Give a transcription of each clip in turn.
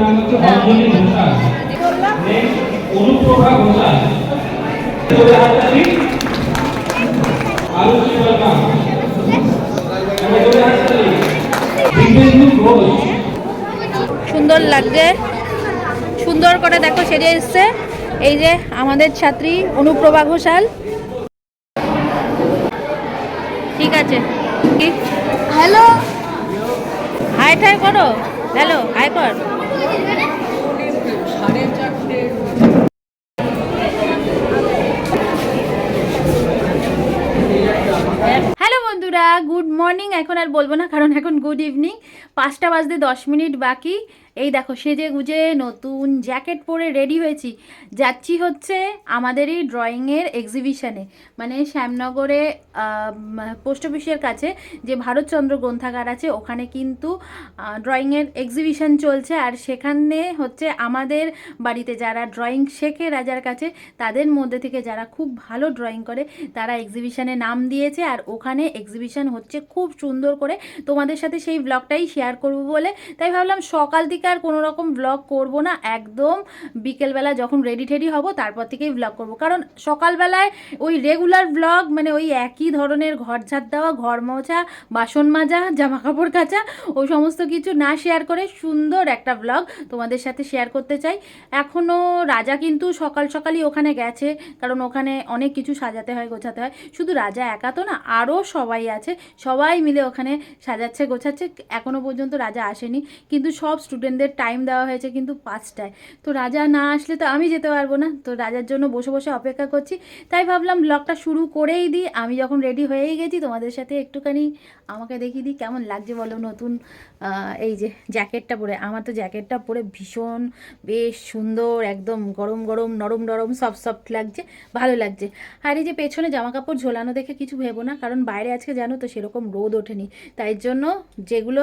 নাম হচ্ছে অঞ্জলি ঘোষাল। অনুপ্রভা ঘোষাল। আরুষি বর্মা এরপরে হাততালি দিব্যেন্দু ঘোষ। সুন্দর লাগছে। সুন্দর করে দেখো সেজে এসছে। এই যে আমাদের ছাত্রী অনুপ্রভা ঘোষাল। ঠিক আছে। হ্যালো। হাই ঠাই করো। হ্যালো হাই কর। হ্যালো বন্ধুরা গুড মর্নিং এখন আর বলব না, কারণ এখন গুড ইভিনিং পাঁচটা বাজতে দশ মিনিট বাকি। এই দেখো, সেজে গুজে নতুন জ্যাকেট পরে রেডি হয়েছি। যাচ্ছি হচ্ছে আমাদের এই ড্রয়িংয়ের এক্সিবিশনে মানে শ্যামনগরে পোস্ট অফিসের কাছে যে ভারতচন্দ্র গ্রন্থাগার আছে, ওখানে কিন্তু ড্রয়িংয়ের এক্সিবিশন চলছে। আর সেখানে হচ্ছে আমাদের বাড়িতে যারা ড্রয়িং শেখে রাজার কাছে, তাদের মধ্যে থেকে যারা খুব ভালো ড্রয়িং করে, তারা এক্সিবিশনে নাম দিয়েছে। আর ওখানে এক্সিবিশন হচ্ছে খুব সুন্দর করে। তোমাদের সাথে সেই ব্লগটাই শেয়ার করব বলে। তাই ভাবলাম সকাল থেকে আর কোনো রকম ব্লগ করব না। একদম বিকেলবেলা যখন রেডি টেডি হব, তারপর থেকেই ব্লগ করব। কারণ সকালবেলায় ওই রেগুলার ব্লগ মানে ওই একই ধরনের ঘর ঝাড় দেওয়া, ঘর মোছা, বাসন মাজা জামা কাপড় কাচা ওই সমস্ত কিছু না শেয়ার করে সুন্দর একটা ব্লগ তোমাদের সাথে শেয়ার করতে চাই। এখনও রাজা কিন্তু সকাল সকালই ওখানে গেছে, কারণ ওখানে অনেক কিছু সাজাতে হয়, গোছাতে হয়। শুধু রাজা একা তো না আরও সবাই আছে। সবাই মিলে ওখানে সাজাচ্ছে, গোছাচ্ছে। এখনও পর্যন্ত রাজা আসেনি। কিন্তু সব স্টুডেন্টদের টাইম দেওয়া হয়েছে কিন্তু পাঁচটায়। তো রাজা না আসলে তো আমি যেতে পারব না। তো রাজার জন্য বসে বসে অপেক্ষা করছি। তাই ভাবলাম ব্লগটা শুরু করেই দিই। আমি যখন রেডি হয়েই গেছি, তোমাদের সাথে একটুখানি আমাকে দেখিয়ে দিই কেমন লাগছে বলো নতুন এই যে জ্যাকেটটা পরে। আমার তো জ্যাকেটটা পরে ভীষণ, বেশ সুন্দর, একদম গরম গরম, নরম নরম সফট সফট লাগছে, ভালো লাগছে। আর এই যে পেছনে জামা কাপড় ঝোলানো দেখে কিছু ভেবো না, কারণ বাইরে আজকে জানো তো সেরকম রোদ ওঠেনি। তাই জন্য যেগুলো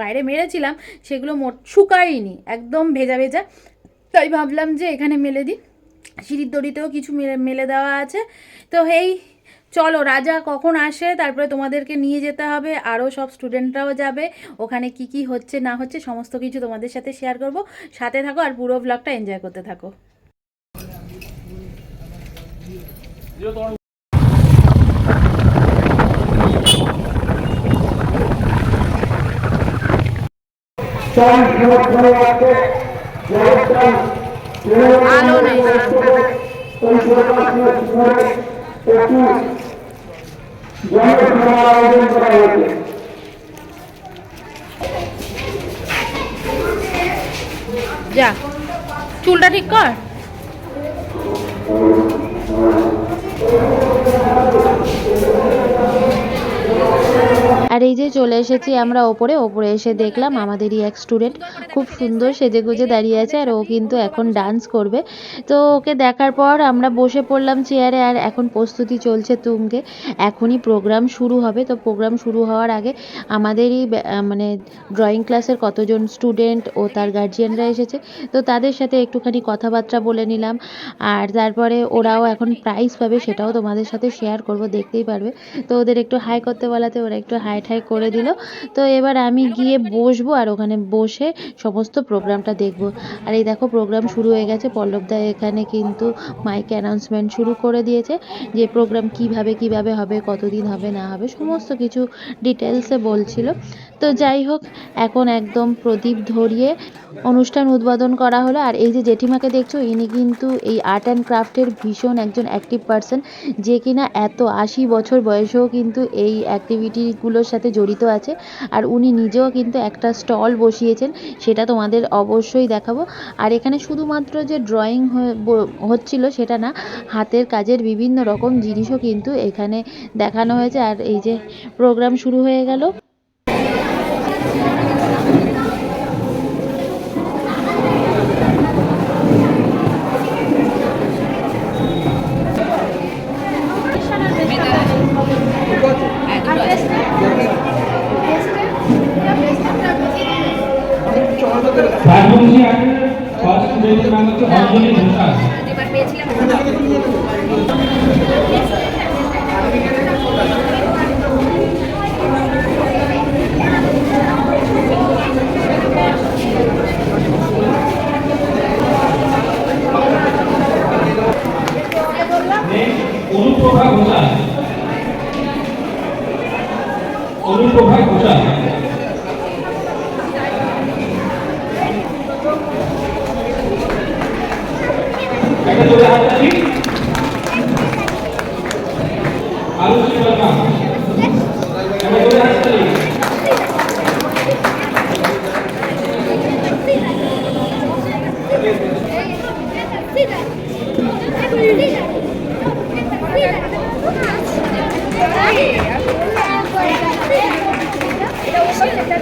বাইরে মেরেছিলাম, সেগুলো মোট শুকায়নি, একদম ভেজা ভেজা। তাই ভাবলাম যে এখানে মেলে দিই। সিঁড়ির দড়িতেও কিছু মেলে মেলে দেওয়া আছে। তো এই, চলো রাজা কখন আসে, তারপরে তোমাদেরকে নিয়ে যেতে হবে, আরও সব স্টুডেন্টরাও যাবে, ওখানে কি কি হচ্ছে, না হচ্ছে, সমস্ত কিছু তোমাদের সাথে শেয়ার করব। সাথে থাকো আর পুরো ব্লগটা এনজয় করতে থাকো। আলো নেই যা চুলটা ঠিক কর আর এই যে চলে এসেছি আমরা ওপরে। ওপরে এসে দেখলাম আমাদেরই এক স্টুডেন্ট খুব সুন্দর সেজে গুজে দাঁড়িয়ে আছে আর ও কিন্তু এখন ডান্স করবে। তো ওকে দেখার পর আমরা বসে পড়লাম চেয়ারে আর এখন প্রস্তুতি চলছে তুঙ্গে এখনই প্রোগ্রাম শুরু হবে। তো প্রোগ্রাম শুরু হওয়ার আগে আমাদেরই মানে ড্রয়িং ক্লাসের কতজন স্টুডেন্ট ও তার গার্জিয়ানরা এসেছে। তো তাদের সাথে একটুখানি কথাবার্তা বলে নিলাম। আর তারপরে ওরাও এখন প্রাইজ পাবে সেটাও তোমাদের সাথে শেয়ার করব, দেখতেই পারবে। তো ওদের একটু হাই করতে বলাতে, ওরা একটু হাই ঠাই করে দিল। তো এবার আমি গিয়ে বসবো আর ওখানে বসে সমস্ত প্রোগ্রামটা দেখব। আর এই দেখো প্রোগ্রাম শুরু হয়ে গেছে। পল্লবদা এখানে কিন্তু মাইকে অ্যানাউন্সমেন্ট শুরু করে দিয়েছে যে প্রোগ্রাম কীভাবে কীভাবে হবে, কতদিন হবে, না হবে, সমস্ত কিছু ডিটেলসে বলছিল। তো যাই হোক, এখন একদম প্রদীপ ধরিয়ে অনুষ্ঠান উদ্বোধন করা হলো। আর এই যে জেঠিমাকে দেখছ, ইনি কিন্তু এই আর্ট অ্যান্ড ক্রাফটের ভীষণ একজন অ্যাক্টিভ পার্সন যে কিনা এত আশি বছর বয়সেও কিন্তু এই অ্যাক্টিভিটিগুলোর সাথে জড়িত আছে। আর উনি নিজেও কিন্তু একটা স্টল বসিয়েছেন, সেটা তোমাদের অবশ্যই দেখাবো। আর এখানে শুধুমাত্র যে ড্রয়িং হচ্ছিল সেটা না, হাতের কাজের বিভিন্ন রকম জিনিসও কিন্তু এখানে দেখানো হয়েছে। আর এই যে প্রোগ্রাম শুরু হয়ে গেল। অঞ্জলি ঘোষাল অনুপ্রভা ঘোষাল। অনুপ্রভা ঘোষাল।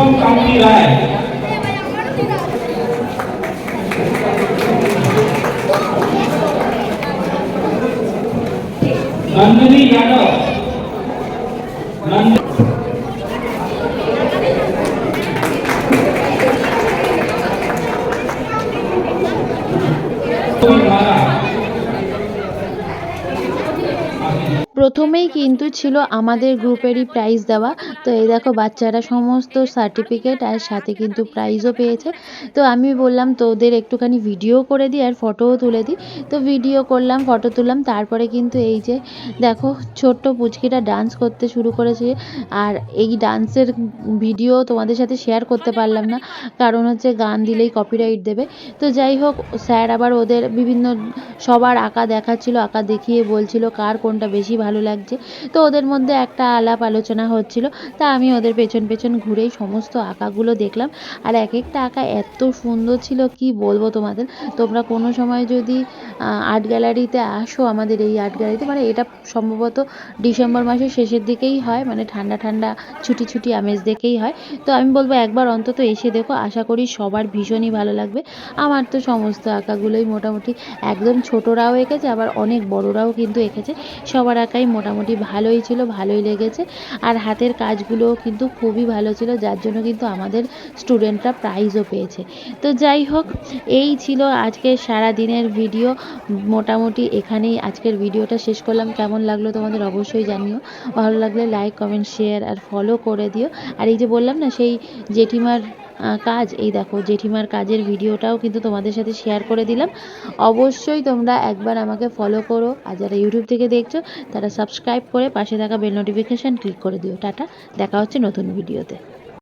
शुभम कामती राय नंदिनी यादव। नंदिनी প্রথমেই কিন্তু ছিল আমাদের গ্রুপেরই প্রাইজ দেওয়া। তো এই দেখো বাচ্চারা সমস্ত সার্টিফিকেট আর সাথে কিন্তু প্রাইজও পেয়েছে। তো আমি বললাম তোদের একটুখানি ভিডিও করে দিই আর ফটোও তুলে দিই তো ভিডিও করলাম ফটো তুললাম, তারপরে কিন্তু এই যে দেখো ছোট্ট পুচকিটা ডান্স করতে শুরু করেছে। আর এই ডান্সের ভিডিও তোমাদের সাথে শেয়ার করতে পারলাম না, কারণ হচ্ছে গান দিলেই কপিরাইট দেবে। তো যাই হোক, স্যার আবার ওদের বিভিন্ন সবার আঁকা দেখাচ্ছিল, আঁকা দেখিয়ে বলছিল কার কোনটা বেশি ভালো লাগছে। তো ওদের মধ্যে একটা আলাপ আলোচনা হচ্ছিল। তা আমি ওদের পেছন পেছন ঘুরেই সমস্ত আঁকাগুলো দেখলাম। আর এক একটা আঁকা এত সুন্দর ছিল, কি বলব তোমাদের? তোমরা কোনো সময় যদি আর্ট গ্যালারিতে আসো আমাদের এই আর্ট গ্যালারিতে মানে এটা সম্ভবত ডিসেম্বর মাসের শেষের দিকেই হয় মানে ঠান্ডা ঠান্ডা ছুটি ছুটি আমেজ দেখেই হয়। তো আমি বলব একবার অন্তত এসে দেখো, আশা করি সবার ভীষণই ভালো লাগবে। আমার তো সমস্ত আঁকাগুলোই মোটামুটি একদম ছোটরাও এঁকেছে, আবার অনেক বড়রাও কিন্তু এঁকেছে। সবার আঁকাই মোটামুটি ভালোই ছিল, ভালোই লেগেছে। আর হাতের কাজগুলোও কিন্তু খুবই ভালো ছিল, যার জন্য কিন্তু আমাদের স্টুডেন্টরা প্রাইজও পেয়েছে। তো যাই হোক, এই ছিল আজকের সারা দিনের ভিডিও। মোটামুটি এখানেই আজকের ভিডিওটা শেষ করলাম। কেমন লাগল তোমাদের অবশ্যই জানিও। ভালো লাগলে লাইক কমেন্ট শেয়ার আর ফলো করে দিও। আর এই যে বললাম না, সেই জেঠিমার কাজ। এই দেখো, জেঠিমার কাজের ভিডিওটাও কিন্তু তোমাদের সাথে শেয়ার করে দিলাম। অবশ্যই তোমরা একবার আমাকে ফলো করো আর যারা ইউটিউব থেকে দেখছ, তারা সাবস্ক্রাইব করে পাশে থাকা বেল নোটিফিকেশান ক্লিক করে দিও। টাটা, দেখা হচ্ছে নতুন ভিডিওতে